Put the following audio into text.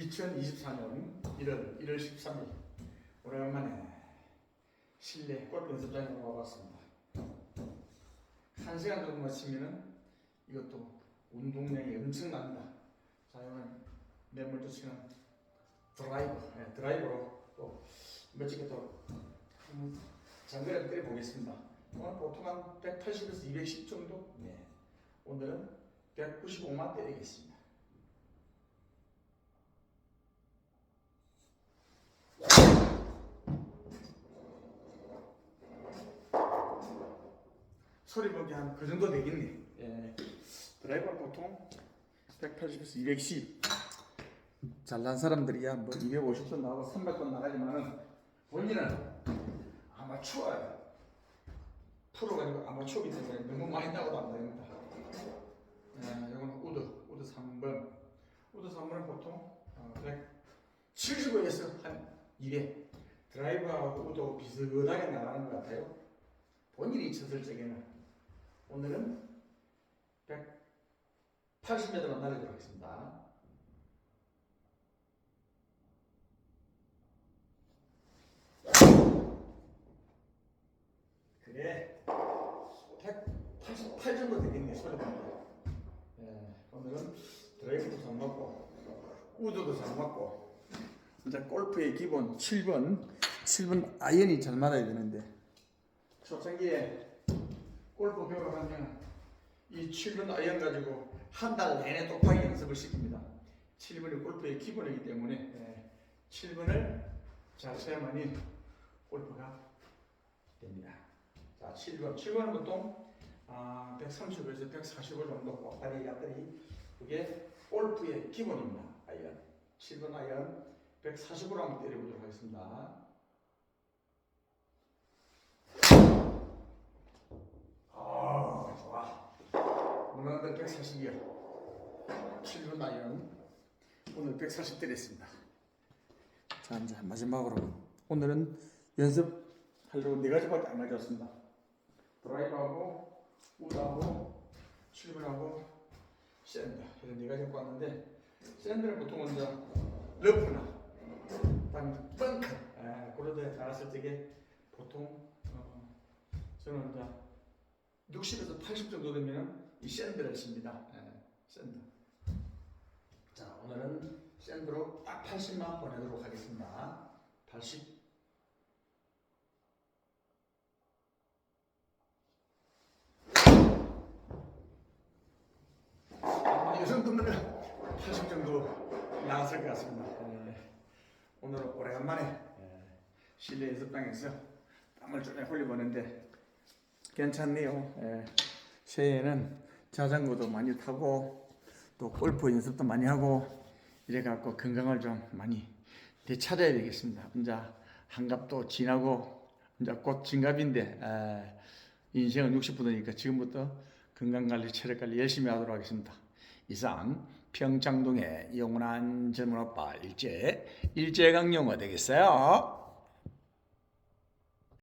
2024년 1월 1월 13일 오래간만에 실내 골프 연습장에 와봤습니다. 한 시간 정도 마치면은 이것도 운동량이 엄청납니다. 자, 이거는 맨먼저 치는 드라이버, 네, 드라이버로 또 멋지게 또 장거리 때려 보겠습니다. 오늘 보통 한 180에서 210 정도. 네. 오늘은 195만 때리겠습니다. 소리 보기 한 그 정도 되겠네. 예. 드라이버 보통 180에서 210. 잘난 사람들이야 뭐 250도 나가고 300도 나가지만은 본인은 아마추어야. 프로가 아니고 아마추어기 때문에 너무 많이 나고도 안 됩니다. 예, 이거는 우드, 우드 3번. 우드 3번은 보통 어, 175에서 한 200. 드라이버하고 우드하고 비슷하게 나가는 것 같아요. 본인이 쳤을 적에는 오늘은 180m만 날리도록 하겠습니다. 그래 188 정도 되겠네 보니까 예, 오늘은 드라이브도 잘 맞고 우드도 잘 맞고 이제 골프의 기본 7번 7번 아이언이 잘 맞아야 되는데 초창기에 골프 배우러 가면 이 7번 아이언 가지고 한 달 내내 독하게 연습을 시킵니다. 7번이 골프의 기본이기 때문에 예, 7번을 잘 쳐야만이 골프가 됩니다. 자 7번 7번은 보통 아, 130에서 145 정도 꼭다리 갔더니 그게 골프의 기본입니다. 아이언. 7번 아이언 140으로 한번 때려보도록 하겠습니다 아 좋아 오늘은 140이요. 7번 아이언 오늘 140 때렸습니다. 자 이제 마지막으로 오늘은 연습하려고 네 가지밖에 안 가져왔습니다. 드라이브하고 우드하고 7번하고 샌드. 이런 네 가지 갖고 왔는데 샌드는 보통 이제 러프나 그다음에 펑크 에, 그런 데 나갔을 적에 보통 어, 저는 이제 60에서 80 정도 되면 이 샌드를 씁니다 에, 샌드 자 오늘은 샌드로 딱 80만 보내도록 하겠습니다 80 아, 이 정도면 80 정도 나왔을 것 같습니다. 예. 오늘은 오래간만에 예, 실내 연습장에서 땀을 좀 흘려보는데 괜찮네요. 예. 새해에는 자전거도 많이 타고 또 골프 연습도 많이 하고 이래 갖고 건강을 좀 많이 되찾아야 되겠습니다. 이제 한갑도 지나고 이제 곧 진갑인데 에, 인생은 60부터니까 지금부터 건강관리, 체력관리 열심히 하도록 하겠습니다. 이상 평창동의 영원한 젊은 오빠 일제 일제강용어 되겠어요.